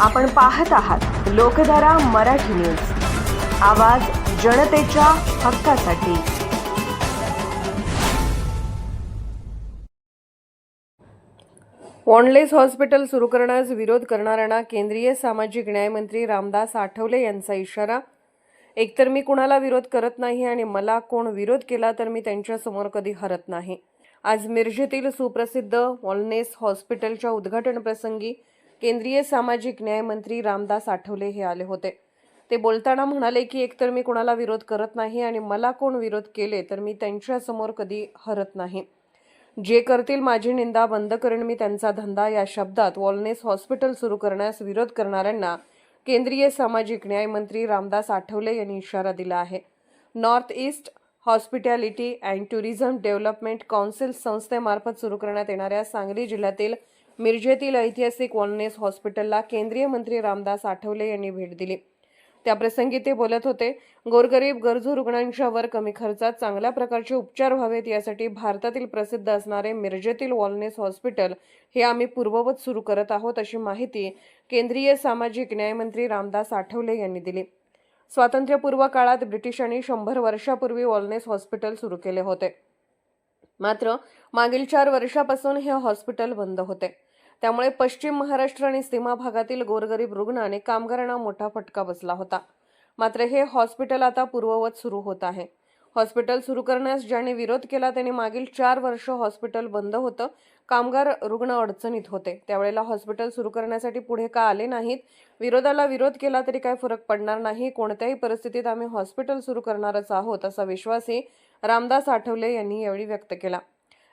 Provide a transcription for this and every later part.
आपण पाहत आहात लोकधारा मराठी न्यूज. आवाज जनतेच्या हक्कासाठी. वॉनलेस हॉस्पिटल सुरू करण्यास विरोध करणाऱ्यांना केंद्रीय सामाजिक न्यायमंत्री रामदास आठवले यांचा इशारा. एकतर मी कुणाला विरोध करत नाही आणि मला कोण विरोध केला तर मी त्यांच्यासमोर कधी हरत नाही. आज मिरजेतील सुप्रसिद्ध वॉलनेस हॉस्पिटलच्या उद्घाटनप्रसंगी प्रसंगी केंद्रीय सामाजिक न्यायमंत्री रामदास आठवले हे आले होते. ते बोलताना म्हणाले की एकतर मी कुणाला विरोध करत नाही आणि मला कोण विरोध केले तर मी त्यांच्यासमोर कधी हरत नाही. जे करतील माझी निंदा बंद करेन मी त्यांचा धंदा या शब्दात वॉलनेस हॉस्पिटल सुरू करण्यास विरोध करणाऱ्यांना केंद्रीय सामाजिक न्याय मंत्री रामदास आठवले यांनी इशारा दिला आहे. North East hospitality and tourism development council संस्थेमार्फत सुरू करण्यात येणाऱ्या सांगली जिल्ह्यातील मिरजेतील ऐतिहासिक वॉलनेस हॉस्पिटलला केंद्रीय मंत्री रामदास आठवले यांनी भेट दिली. त्याप्रसंगी ते बोलत होते गोरगरीब गरजू रुग्णांच्यावर कमी खर्चात चांगल्या प्रकारचे उपचार व्हावेत यासाठी भारतातील प्रसिद्ध असणारे मिरजेतील वॉलनेस हॉस्पिटल हे आम्ही पूर्ववत सुरू करत आहोत अशी माहिती केंद्रीय सामाजिक न्यायमंत्री रामदास आठवले यांनी दिली. स्वातंत्र्यपूर्व काळात ब्रिटिशांनी शंभर वर्षापूर्वी वॉलनेस हॉस्पिटल सुरू केले होते. मात्र मागील चार वर्षापासून हे हॉस्पिटल बंद होते. त्यामुळे पश्चिम महाराष्ट्र आणि सीमा भागातील गोरगरीब रुग्ण आणि कामगारांना मोठा फटका बसला होता. मात्र हे हॉस्पिटल आता पूर्ववत सुरू होत आहे. हॉस्पिटल सुरू करण्यास ज्याने विरोध केला त्याने मागील चार वर्ष हॉस्पिटल बंद होतं. कामगार रुग्ण अडचणीत होते. त्यावेळेला हॉस्पिटल सुरू करण्यासाठी पुढे का आले नाहीत? विरोधाला विरोध केला तरी काय फरक पडणार नाही? कोणत्याही परिस्थितीत आम्ही हॉस्पिटल सुरू करणारच आहोत असा विश्वासही रामदास आठवले यांनी यावेळी व्यक्त केला.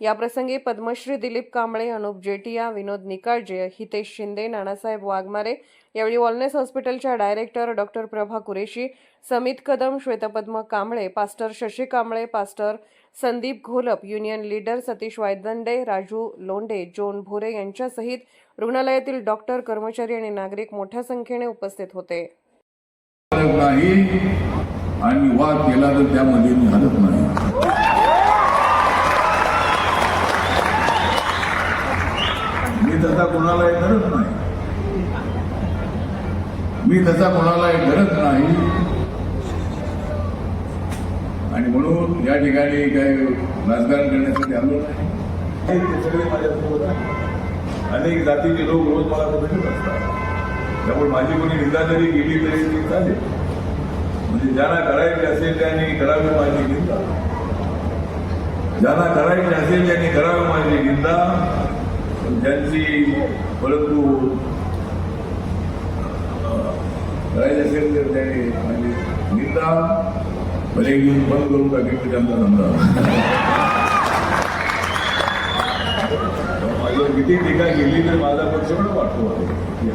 याप्रसंगी पद्मश्री दिलीप कांबळे अनुप जेटिया विनोद निकाळजे हितेश शिंदे नानासाहेब वाघमारे यावेळी वॉलनेस हॉस्पिटलच्या director doctor Prabha Qureshi Samit Kadam Shwetpadma Kamble pastor Shashi Kamble pastor Sandeep Gholap union leader Satish Waydande Raju Londhe Jon Bhore यांच्यासहित रुग्णालयातील डॉक्टर कर्मचारी आणि नागरिक मोठ्या संख्येने उपस्थित होते. आणि वाद केला तर त्यामध्ये मी हरत नाही. मी तसा कोणालाही धरत नाही. मी तसा कोणालाही धरत नाही. आणि म्हणून या ठिकाणी काही राजकारण करण्यासाठी आलो नाही. ते सगळे माझ्यासोबत अनेक जातीचे लोक रोज मला भेटत असतात. त्यामुळे माझी कोणी निंदा जरी गेली तरी ती चालेल. म्हणजे ज्यांना करायचे असेल त्यांनी करावी माझी निंदा ज्यांना करायचे असेल त्यांनी करावी माझी निंदा ज्यांची परंतु अं, करायचे असेल तर त्यांनी म्हणजे माझी निंदा भले घेऊन बंद करून टाकेल तर त्यांचा धंदा. माझ्यावर किती टीका केली तर माझा पक्ष पण वाटतो